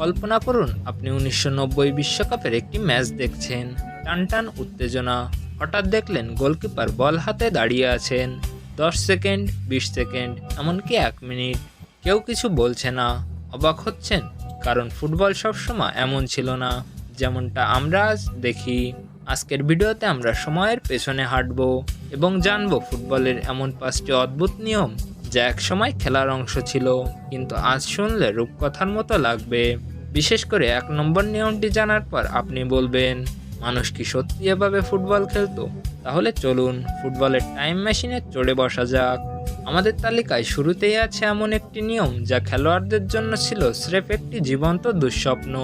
কল্পনা করুন, আপনি উনিশশো বিশ্বকাপের একটি ম্যাচ দেখছেন। টান টান উত্তেজনা। হঠাৎ দেখলেন গোলকিপার বল হাতে দাঁড়িয়ে আছেন। দশ সেকেন্ড, বিশ সেকেন্ড, এমনকি এক মিনিট। কেউ কিছু বলছে না। অবাক হচ্ছেন, কারণ ফুটবল সবসময় এমন ছিল না। যেমনটা আমরা আজ দেখি। আজকের ভিডিওতে আমরা সময়ের পেছনে হাঁটব এবং জানব ফুটবলের এমন পাঁচটি অদ্ভুত নিয়ম যা একসময় খেলার অংশ ছিল, কিন্তু আজ শুনলে রূপকথার মতো লাগবে। বিশেষ করে এক নম্বর নিয়মটি জানার পর আপনি বলবেন, মানুষ কি সত্যি এভাবে ফুটবল খেলতো? তাহলে চলুন, ফুটবলের টাইম মেশিনে চড়ে বসা যাক। আমাদের তালিকায় শুরুতেই আছে এমন একটি নিয়ম যা খেলোয়াড়দের জন্য ছিল স্রেফ একটি জীবন্ত দুঃস্বপ্ন,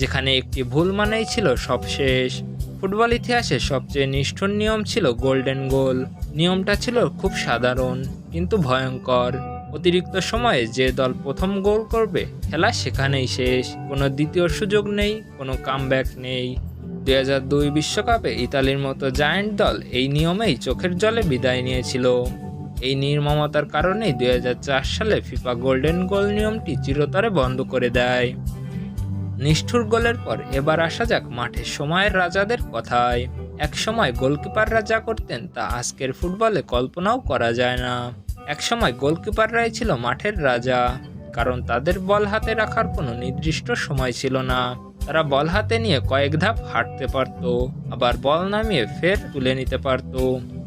যেখানে একটি ভুল মানেই ছিল সব শেষ। ফুটবল ইতিহাসে সবচেয়ে নিষ্ঠুর নিয়ম ছিল গোল্ডেন গোল। নিয়মটা ছিল খুব সাধারণ। কিন্তু ভয়ঙ্কর। অতিরিক্ত সময়ে যে দল প্রথম গোল করবে, খেলা সেখানেই শেষ। কোনো দ্বিতীয় সুযোগ নেই, কোনো কামব্যাক নেই। দুই হাজার দুই বিশ্বকাপে ইতালির মতো জায়ান্ট দল এই নিয়মেই চোখের জলে বিদায় নিয়েছিল। এই নির্মমতার কারণেই দুই হাজার চার সালে ফিফা গোল্ডেন গোল নিয়মটি চিরতরে বন্ধ করে দেয়। নিষ্ঠুর গোলের পর এবার আসা যাক মাঠে সময়ের রাজাদের কথায়। এক সময় গোলকিপাররা যা করতেন তা আজকের ফুটবলে কল্পনাও করা যায় না। এক সময় গোলকিপাররাই ছিল মাঠের রাজা, কারণ তাদের বল হাতে রাখার কোনো নির্দিষ্ট সময় ছিল না। তারা বল হাতে নিয়ে কয়েক ধাপ হাঁটতে পারত, আবার বল নামিয়ে ফের তুলে নিতে পারত।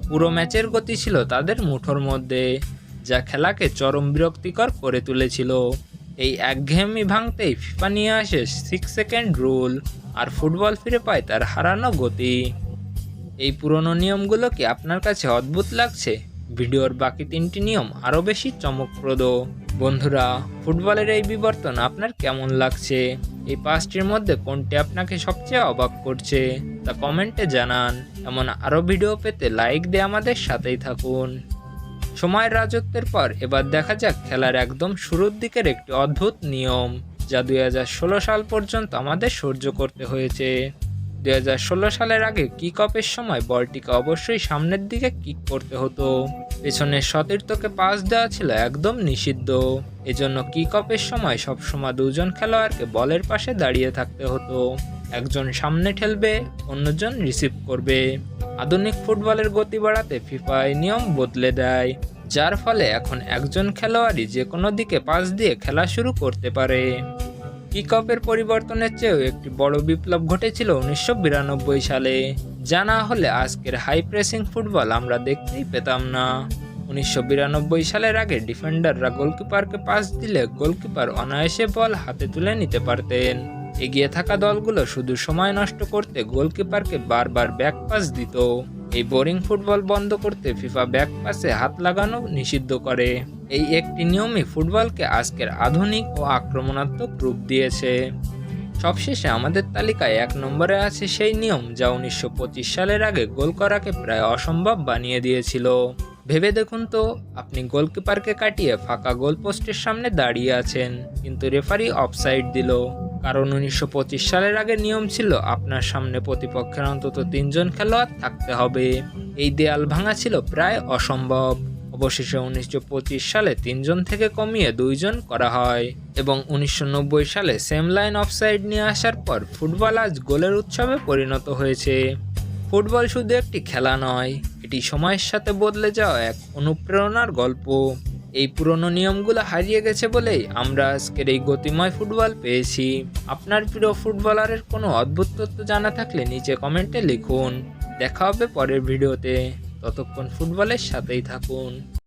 পুরো ম্যাচের গতি ছিল তাদের মুঠোর মধ্যে, যা খেলাকে চরম বিরক্তিকর করে তুলেছিল। এই একঘেয়েমি ভাঙতেই ফিফা নিয়ে আসে সিক্স সেকেন্ড রুল আর ফুটবল ফিরে পায় তার হারানো গতি। এই পুরনো নিয়মগুলো কি আপনার কাছে অদ্ভুত লাগছে? ভিডিওর বাকি তিনটি নিয়ম আরও বেশি চমকপ্রদ। বন্ধুরা, ফুটবলের এই বিবর্তন আপনার কেমন লাগছে? এই পাঁচটির মধ্যে কোনটি আপনাকে সবচেয়ে অবাক করছে? তা কমেন্টে জানান। এমন আরও ভিডিও পেতে লাইক দিয়ে আমাদের সাথেই থাকুন। সময়ের রাজত্বের পর এবার দেখা যাক খেলার একদম শুরুর দিকের একটি অদ্ভুত নিয়ম, যা দুই হাজার ষোলো সাল পর্যন্ত আমাদের সহ্য করতে হয়েছে। দুই সালের আগে কিক অফের সময় বলটিকে অবশ্যই সামনের দিকে কিক করতে হতো। পেছনের সতীর্থকে পাস দেওয়া ছিল একদম নিষিদ্ধ। এজন্য কিক অফের সময় সবসময় দুজন খেলোয়াড়কে বলের পাশে দাঁড়িয়ে থাকতে হতো। একজন সামনে ঠেলবে, অন্যজন রিসিভ করবে। আধুনিক ফুটবলের গতি বাড়াতে ফিফা এই নিয়ম বদলে দেয়, যার ফলে এখন একজন খেলোয়াড়ই যে কোনো দিকে পাস দিয়ে খেলা শুরু করতে পারে। কিক অফের পরিবর্তনের চেয়েও একটি বড় বিপ্লব ঘটেছিল উনিশশো বিরানব্বই সালে। যা না হলে আজকের হাই প্রেসিং ফুটবল আমরা দেখতেই পেতাম না। উনিশশো বিরানব্বই সালের আগে ডিফেন্ডাররা গোলকিপারকে পাস দিলে গোলকিপার অনায়াসে বল হাতে তুলে নিতে পারতেন। এগিয়ে থাকা দলগুলো শুধু সময় নষ্ট করতে গোলকিপারকে বারবার ব্যাক পাস দিত। এই বোরিং ফুটবল বন্ধ করতে ফিফা ব্যাক পাসে হাত লাগানো নিষিদ্ধ করে। এই একটি নিয়মই ফুটবলকে আজকের আধুনিক ও আক্রমণাত্মক রূপ দিয়েছে। সবশেষে আমাদের তালিকায় এক নম্বরে আছে সেই নিয়ম যা উনিশশো পঁচিশ সালের আগে গোল করাকে প্রায় অসম্ভব বানিয়ে দিয়েছিল। ভেবে দেখুন তো, আপনি গোলকিপারকে কাটিয়ে ফাঁকা গোল পোস্টের সামনে দাঁড়িয়ে আছেন, কিন্তু রেফারি অফসাইড দিল। কারণ উনিশশো পঁচিশ সালের আগে নিয়ম ছিল, আপনার সামনে প্রতিপক্ষের অন্তত তিনজন খেলোয়াড় থাকতে হবে। এই দেয়াল ভাঙা ছিল প্রায় অসম্ভব। অবশেষে উনিশশো পঁচিশ সালে তিনজন থেকে কমিয়ে দুইজন করা হয় এবং উনিশশো নব্বই সালে সেম লাইন অফসাইড নিয়ে আসার পর ফুটবল আজ গোলের উৎসবে পরিণত হয়েছে। ফুটবল শুধু একটি খেলা নয়, এটি সময়ের সাথে বদলে যাওয়া এক অনুপ্রেরণার গল্প। এই পুরনো নিয়মগুলো হারিয়ে গেছে বলেই আমরা আজকের এই গতিময় ফুটবল পেয়েছি। আপনার প্রিয় ফুটবলারের কোনো অদ্ভুত তথ্য জানা থাকলে নিচে কমেন্টে লিখুন। দেখা হবে পরের ভিডিওতে। ততক্ষণ ফুটবলের সাথেই থাকুন।